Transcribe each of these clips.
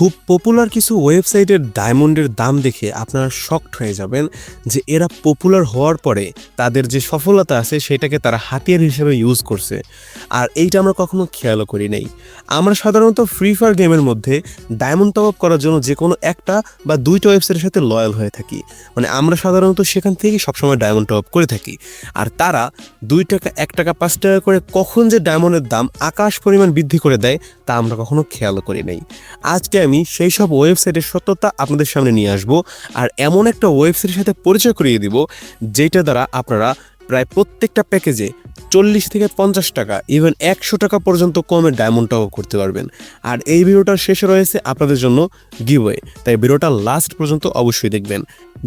খুব পপুলার কিছু ওয়েবসাইটের ডায়মন্ডের দাম দেখে আপনারা শক্ট হয়ে যাবেন যে এরা পপুলার হওয়ার পরে তাদের যে সফলতা আছে সেটাকে তারা হাতিয়ার হিসেবে ইউজ করছে। আর এইটা আমরা কখনো খেয়ালও করি নাই। আমরা সাধারণত ফ্রি ফায়ার গেমের মধ্যে ডায়মন্ড টপ আপ করার জন্য যে কোনো একটা বা দুইটা ওয়েবসাইটের সাথে লয়াল হয়ে থাকি। মানে আমরা সাধারণত সেখান থেকেই সবসময় ডায়মন্ড টপ আপ করে থাকি। আর তারা দুই টাকা, এক টাকা, পাঁচ টাকা করে কখন যে ডায়মন্ডের দাম আকাশ পরিমাণ বৃদ্ধি করে দেয় তা আমরা কখনো খেয়াল করি নাই। আজকে আমি সেই সব ওয়েবসাইটের সত্যতা আপনাদের সামনে নিয়ে আসব আর এমন একটা ওয়েবসাইটের সাথে পরিচয় করিয়ে দিব যেটা দ্বারা আপনারা প্রায় প্রত্যেকটা প্যাকেজে চল্লিশ থেকে পঞ্চাশ টাকা ইভেন একশো টাকা পর্যন্ত কমে ডায়মন্ডটাও করতে পারবেন। আর এই ভিডিওটার শেষে রয়েছে আপনাদের জন্য গিভওয়ে তাই ভিডিওটা লাস্ট পর্যন্ত অবশ্যই দেখবেন।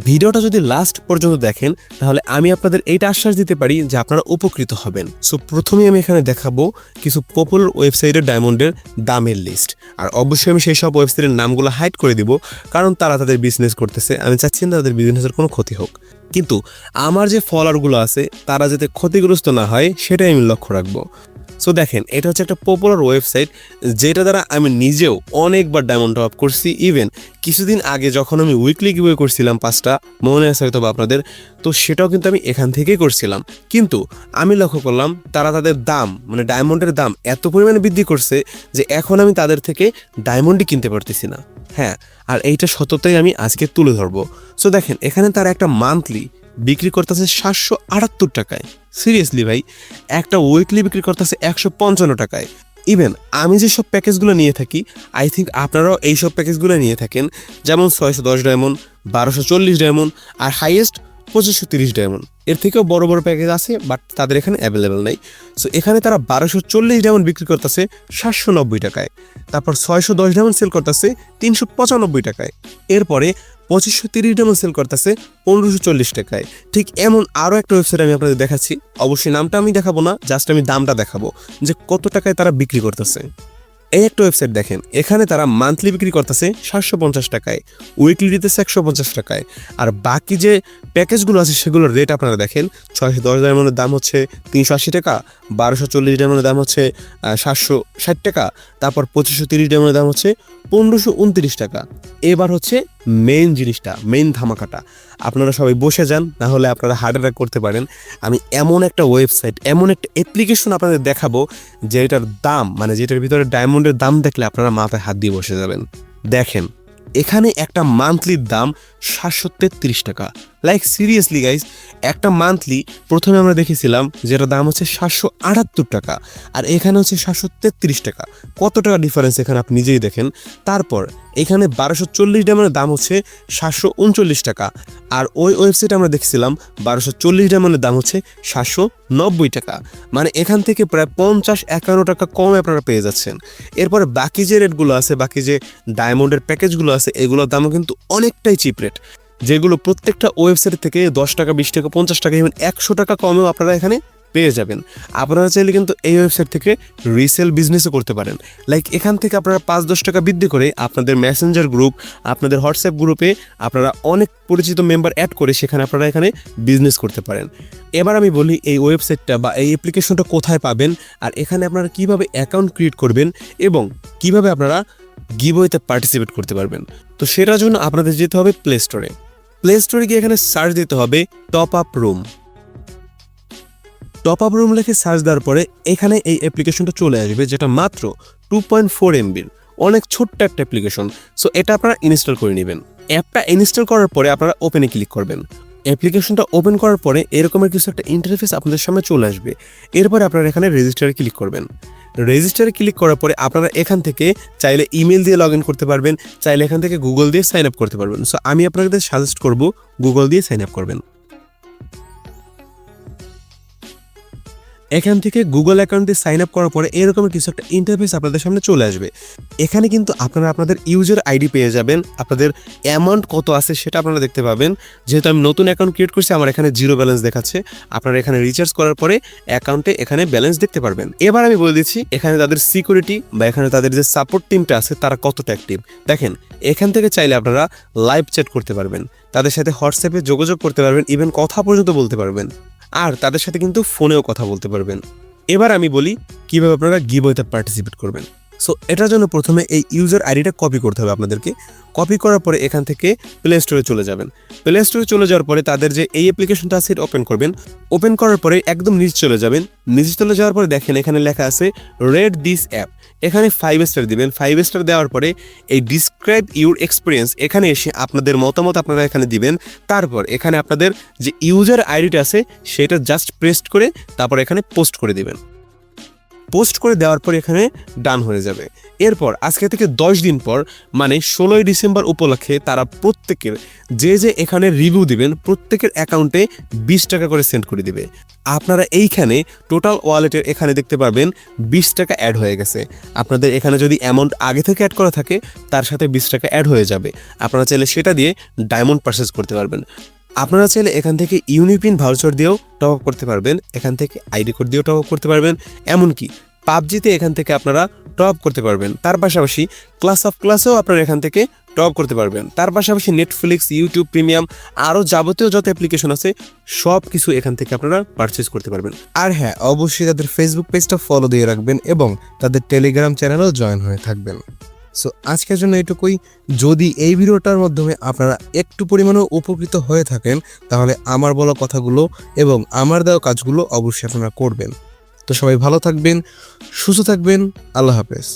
ভিডিওটা যদি লাস্ট পর্যন্ত দেখেন, তাহলে আমি আপনাদের এইটা আশ্বাস দিতে পারি যে আপনারা উপকৃত হবেন। সো প্রথমেই আমি এখানে দেখাবো কিছু পপুলার ওয়েবসাইটের ডায়মন্ডের দামের লিস্ট আর অবশ্যই আমি সেই সব ওয়েবসাইটের নামগুলো হাইড করে দিব, কারণ তারা তাদের বিজনেস করতেছে। আমি চাচ্ছি না তাদের বিজনেসের কোনো ক্ষতি হোক। কিন্তু আমার যে ফলোয়ারগুলো আছে, তারা যাতে ক্ষতিগ্রস্ত না হয়, সেটাই আমি লক্ষ্য রাখব। সো দেখেন, এটা হচ্ছে একটা পপুলার ওয়েবসাইট যেটা দ্বারা আমি নিজেও অনেকবার ডায়মন্ড টপ করছি। ইভেন কিছুদিন আগে যখন আমি উইকলি গিভওয়ে করছিলাম পাঁচটা, মনে আছে হয়তো আপনাদের, তো সেটাও কিন্তু আমি এখান থেকেই করছিলাম। কিন্তু আমি লক্ষ্য করলাম, তারা তাদের দাম মানে ডায়মন্ডের দাম এত পরিমাণে বৃদ্ধি করছে, যে এখন আমি তাদের থেকে ডায়মন্ডই কিনতে পারতেছি না। হ্যাঁ আর এইটা সততাই আমি আজকে তুলে ধরবো। সো দেখেন, এখানে তার একটা মান্থলি বিক্রি করতেছে সাতশো আটাত্তর টাকায়। সিরিয়াসলি ভাই, একটা উইকলি বিক্রি করতেছে একশো পঞ্চান্ন টাকায়। ইভেন আমি যেসব প্যাকেজগুলো নিয়ে থাকি আই থিঙ্ক আপনারাও এইসব প্যাকেজগুলো নিয়ে থাকেন। যেমন ছয়শো দশ ডায়মন্ড বারোশো চল্লিশ ডায়মন্ড আর হাইয়েস্ট পঁচিশশো তিরিশ ডায়মন্ড এর থেকেও বড় বড় প্যাকেজ আছে বাট তাদের এখানে অ্যাভেলেবেল নাই। সো এখানে তারা বারোশো চল্লিশ ডায়মন্ড বিক্রি করতেছে সাতশো নব্বই টাকায়। তারপর ছয়শো দশ ডায়মন্ড সেল করতেছে তিনশো পঁচানব্বই টাকায়। এরপরে পঁচিশশো তিরিশ ডায়মন্ড সেল করতেছে পনেরোশো চল্লিশ টাকায়। ঠিক এমন আরও একটা ওয়েবসাইট আমি আপনাদের দেখাচ্ছি। অবশ্যই নামটা আমি দেখাবো না জাস্ট আমি দামটা দেখাবো, যে কত টাকায় তারা বিক্রি করতেছে। এই একটা ওয়েবসাইট দেখেন, এখানে তারা মান্থলি বিক্রি করতেছে সাতশো পঞ্চাশ টাকায় উইকলি দিতেছে একশো পঞ্চাশ টাকায়। আর বাকি যে প্যাকেজগুলো আছে, সেগুলোর রেট আপনারা দেখেন, ছয়শো দশ ডায়মন্ডের দাম হচ্ছে তিনশো আশি টাকা, বারোশো চল্লিশ ডায়মন্ডের দাম হচ্ছে সাতশো ষাট টাকা, তারপর পঁচিশশো তিরিশ ডায়মন্ডের দাম হচ্ছে পনেরোশো উনত্রিশ টাকা। এবার হচ্ছে মেইন জিনিসটা মেইন ধামাকাটা। আপনারা সবাই বসে যান, না হলে আপনারা হার্ট অ্যাটাক করতে পারেন। আমি এমন একটা ওয়েবসাইট এমন একটা অ্যাপ্লিকেশন আপনাদের দেখাবো, যেটার দাম মানে যেটার ভিতরে ডায়মন্ডের দাম দেখলে আপনারা মাথায় হাত দিয়ে বসে যাবেন। দেখেন, এখানে একটা মান্থলির দাম সাতশো তেত্রিশ টাকা। লাইক সিরিয়াসলি গাইজ একটা মান্থলি প্রথমে আমরা দেখেছিলাম যেটা দাম হচ্ছে সাতশো আটাত্তর টাকা, আর এখানে হচ্ছে সাতশো তেত্রিশ টাকা। কত টাকা ডিফারেন্স এখানে আপনি নিজেই দেখেন। তারপর এখানে বারোশো চল্লিশ ডায়মন্ডের দাম হচ্ছে সাতশো উনচল্লিশ টাকা। আর ওই ওয়েবসাইটে আমরা দেখছিলাম বারোশো চল্লিশ ডায়মন্ডের দাম হচ্ছে সাতশো নব্বই টাকা। মানে এখান থেকে প্রায় পঞ্চাশ একান্ন টাকা কমে আপনারা পেয়ে যাচ্ছেন। এরপরে বাকি যে রেটগুলো আছে, বাকি যে ডায়মন্ডের প্যাকেজগুলো আছে, এগুলোর দামও কিন্তু অনেকটাই চিপ রেট। যেগুলো প্রত্যেকটা ওয়েবসাইট থেকে দশ টাকা, বিশ টাকা, পঞ্চাশ টাকা ইভেন একশো টাকা কমেও আপনারা এখানে পেয়ে যাবেন। আপনারা চাইলে কিন্তু এই ওয়েবসাইট থেকে রিসেল বিজনেসও করতে পারেন। লাইক এখান থেকে আপনারা পাঁচ দশ টাকা বৃদ্ধি করে আপনাদের মেসেঞ্জার গ্রুপ আপনাদের হোয়াটসঅ্যাপ গ্রুপে আপনারা অনেক পরিচিত মেম্বার অ্যাড করে সেখানে আপনারা এখানে বিজনেস করতে পারেন। এবার আমি বলি এই ওয়েবসাইটটা বা এই অ্যাপ্লিকেশনটা কোথায় পাবেন আর এখানে আপনারা কীভাবে অ্যাকাউন্ট ক্রিয়েট করবেন এবং কীভাবে আপনারা গিভওয়েতে পার্টিসিপেট করতে পারবেন। তো সেটার জন্য আপনাদের যেতে হবে প্লে স্টোরে প্লে স্টোরে গিয়ে এখানে সার্চ দিতে হবে top up room top up room লেখে সার্চ দেওয়ার পরে এখানে এই অ্যাপ্লিকেশনটা চলে আসবে, যেটা মাত্র টু পয়েন্ট ফোর এমবির অনেক ছোট্ট একটা অ্যাপ্লিকেশন সো এটা আপনারা ইনস্টল করে নেবেন। অ্যাপটা ইনস্টল করার পরে আপনারা ওপেনে ক্লিক করবেন। অ্যাপ্লিকেশনটা ওপেন করার পরে এরকমের কিছু একটা ইন্টারফেস আপনাদের সামনে চলে আসবে। এরপরে আপনারা এখানে রেজিস্টারে ক্লিক করবেন। রেজিস্টারে ক্লিক করার পরে আপনারা এখান থেকে চাইলে ইমেল দিয়ে লগ ইন করতে পারবেন, চাইলে এখান থেকে গুগল দিয়ে সাইন আপ করতে পারবেন। সো আমি আপনাদের সাজেস্ট করব গুগল দিয়ে সাইন আপ করবেন। এখান থেকে গুগল অ্যাকাউন্ট দিয়ে সাইন আপ করার পরে এরকমের কিছু একটা ইন্টারফেস আপনাদের সামনে চলে আসবে। এখানে কিন্তু আপনারা আপনাদের ইউজার আইডি পেয়ে যাবেন, আপনাদের অ্যামাউন্ট কত আছে সেটা আপনারা দেখতে পাবেন। যেহেতু আমি নতুন অ্যাকাউন্ট ক্রিয়েট করছি, আমার এখানে জিরো ব্যালেন্স দেখাচ্ছে। আপনারা এখানে রিচার্জ করার পরে অ্যাকাউন্টে এখানে ব্যালেন্স দেখতে পারবেন। এবার আমি বলে দিচ্ছি, এখানে তাদের সিকিউরিটি বা এখানে তাদের যে সাপোর্ট টিমটা আছে, তারা কতটা অ্যাক্টিভ দেখেন, এখান থেকে চাইলে আপনারা লাইভ চ্যাট করতে পারবেন। তাদের সাথে হোয়াটসঅ্যাপে যোগাযোগ করতে পারবেন ইভেন কথা পর্যন্ত বলতে পারবেন। আর তাদের সাথে কিন্তু ফোনেও কথা বলতে পারবেন। এবার আমি বলি কীভাবে আপনারা গিভওয়েতে পার্টিসিপেট করবেন। সো এটার জন্য প্রথমে এই ইউজার আইডিটা কপি করতে হবে আপনাদেরকে। কপি করার পরে এখান থেকে প্লে স্টোরে চলে যাবেন। প্লে স্টোরে চলে যাওয়ার পরে তাদের যে এই অ্যাপ্লিকেশনটা আছে ওপেন করবেন। ওপেন করার পরে একদম নিচে চলে যাবেন। নিচে চলে যাওয়ার পরে দেখেন এখানে লেখা আছে রেড দিস অ্যাপ এখানে ফাইভ স্টার দিবেন। ফাইভ স্টার দেওয়ার পরে এই ডিসক্রাইব ইউর এক্সপিরিয়েন্স এখানে এসে আপনাদের মতামত আপনারা এখানে দিবেন। তারপর এখানে আপনাদের যে ইউজার আইডিটা আছে, সেটা জাস্ট প্রেস্ট করে তারপর এখানে পোস্ট করে দিবেন। পোস্ট করে দেওয়ার পর এখানে ডান হয়ে যাবে। এরপর আজকে থেকে দশ দিন পর মানে ষোলোই ডিসেম্বর উপলক্ষে তারা প্রত্যেকের যে যে এখানে রিভিউ দিবেন, প্রত্যেকের অ্যাকাউন্টে বিশ টাকা করে সেন্ড করে দিবে। আপনারা এইখানে টোটাল ওয়ালেটের এখানে দেখতে পারবেন বিশ টাকা অ্যাড হয়ে গেছে। আপনাদের এখানে যদি অ্যামাউন্ট আগে থেকে অ্যাড করা থাকে, তার সাথে বিশ টাকা অ্যাড হয়ে যাবে। আপনারা চাইলে সেটা দিয়ে ডায়মন্ড পারচেস করতে পারবেন। আপনারা চাইলে এখান থেকে ইউনিপিন ভাউচার দিয়েও টপ আপ করতে পারবেন, এখান থেকে আইডি কোড দিয়েও টপ আপ করতে পারবেন, এমনকি পাবজিতে এখান থেকে আপনারা টপ করতে পারবেন। তার পাশাপাশি ক্লাস অফ ক্লাসেও আপনারা এখান থেকে টপ করতে পারবেন। তার পাশাপাশি নেটফ্লিক্স ইউটিউব প্রিমিয়াম আরও যাবতীয় যত অ্যাপ্লিকেশন আছে সব কিছু এখান থেকে আপনারা পারচেস করতে পারবেন। আর হ্যাঁ অবশ্যই তাদের ফেসবুক পেজটা ফলো দিয়ে রাখবেন এবং তাদের টেলিগ্রাম চ্যানেলেও জয়েন হয়ে থাকবেন। সো আজকের জন্য এটুকুই। যদি এই ভিডিওটার মাধ্যমে আপনারা একটু পরিমাণেও উপকৃত হয়ে থাকেন, তাহলে আমার বলা কথাগুলো এবং আমার দেওয়া কাজগুলো অবশ্যই আপনারা করবেন। তো সবাই ভালো থাকবেন, সুস্থ থাকবেন, আল্লাহ হাফেজ।